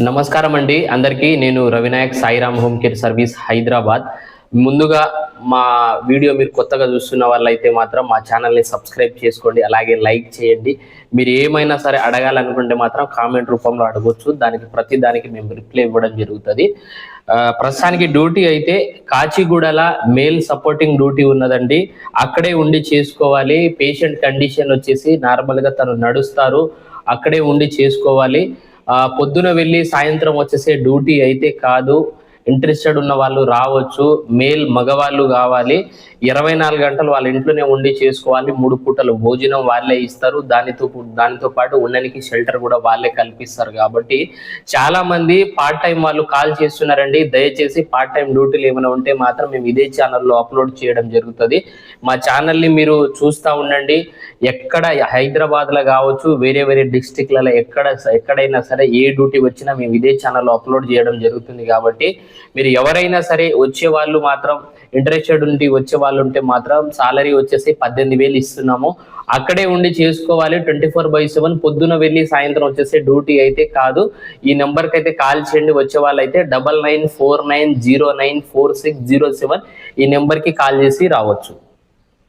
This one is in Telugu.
నమస్కారం అండి అందరికీ నేను Ravinayak Sairam home care service Hyderabad. ముందుగా మా వీడియో మీరు కొత్తగా చూస్తున్న వాళ్ళైతే మాత్రం మా ఛానల్ని సబ్స్క్రైబ్ చేసుకోండి అలాగే లైక్ చేయండి. మీరు ఏమైనా సరే అడగాలనుకుంటే మాత్రం కామెంట్ రూపంలో అడగొచ్చు. దానికి ప్రతి దానికి మేము రిప్లై ఇవ్వడం జరుగుతుంది. ప్రస్తుతానికి డ్యూటీ అయితే కాచిగూడల మేల్ సపోర్టింగ్ డ్యూటీ ఉన్నదండి. అక్కడే ఉండి చేసుకోవాలి. పేషెంట్ కండిషన్ వచ్చేసి నార్మల్గా తను నడుస్తారు. అక్కడే ఉండి చేసుకోవాలి. పొద్దున వెళ్ళి సాయంత్రం వచ్చేసే డ్యూటీ అయితే కాదు. ఇంట్రెస్టెడ్ ఉన్న వాళ్ళు రావచ్చు. మేల్ మగవాళ్ళు కావాలి. ఇరవై నాలుగు గంటలు వాళ్ళ ఇంట్లోనే ఉండి చేసుకోవాలి. మూడు పూటలు భోజనం వాళ్ళే ఇస్తారు. దానితో దానితో పాటు ఉండడానికి షెల్టర్ కూడా వాళ్ళే కల్పిస్తారు కాబట్టి చాలా మంది పార్ట్ టైం వాళ్ళు కాల్ చేస్తున్నారండి. దయచేసి పార్ట్ టైం డ్యూటీలు ఏమైనా ఉంటే మాత్రం మేము ఇదే ఛానల్లో అప్లోడ్ చేయడం జరుగుతుంది. మా ఛానల్ని మీరు చూస్తూ ఉండండి. ఎక్కడ హైదరాబాద్లో కావచ్చు వేరే వేరే డిస్టిక్లలో ఎక్కడ ఎక్కడైనా సరే ఏ డ్యూటీ వచ్చినా మేము ఇదే ఛానల్లో అప్లోడ్ చేయడం జరుగుతుంది కాబట్టి మీరు ఎవరైనా సరే వచ్చే వాళ్ళు మాత్రం ఇంట్రెస్టెడ్ ఉండి వచ్చే వాళ్ళు ఉంటే మాత్రం సాలరీ వచ్చేసి పద్దెనిమిది వేలు ఇస్తున్నాము. అక్కడే ఉండి చేసుకోవాలి. ట్వంటీ ఫోర్ బై సెవెన్ పొద్దున వెళ్ళి సాయంత్రం వచ్చేసి డ్యూటీ అయితే కాదు. ఈ నెంబర్కి అయితే కాల్ చేయండి. వచ్చే వాళ్ళు అయితే double nine four nine zero nine four six zero seven ఈ నెంబర్కి కాల్ చేసి రావచ్చు.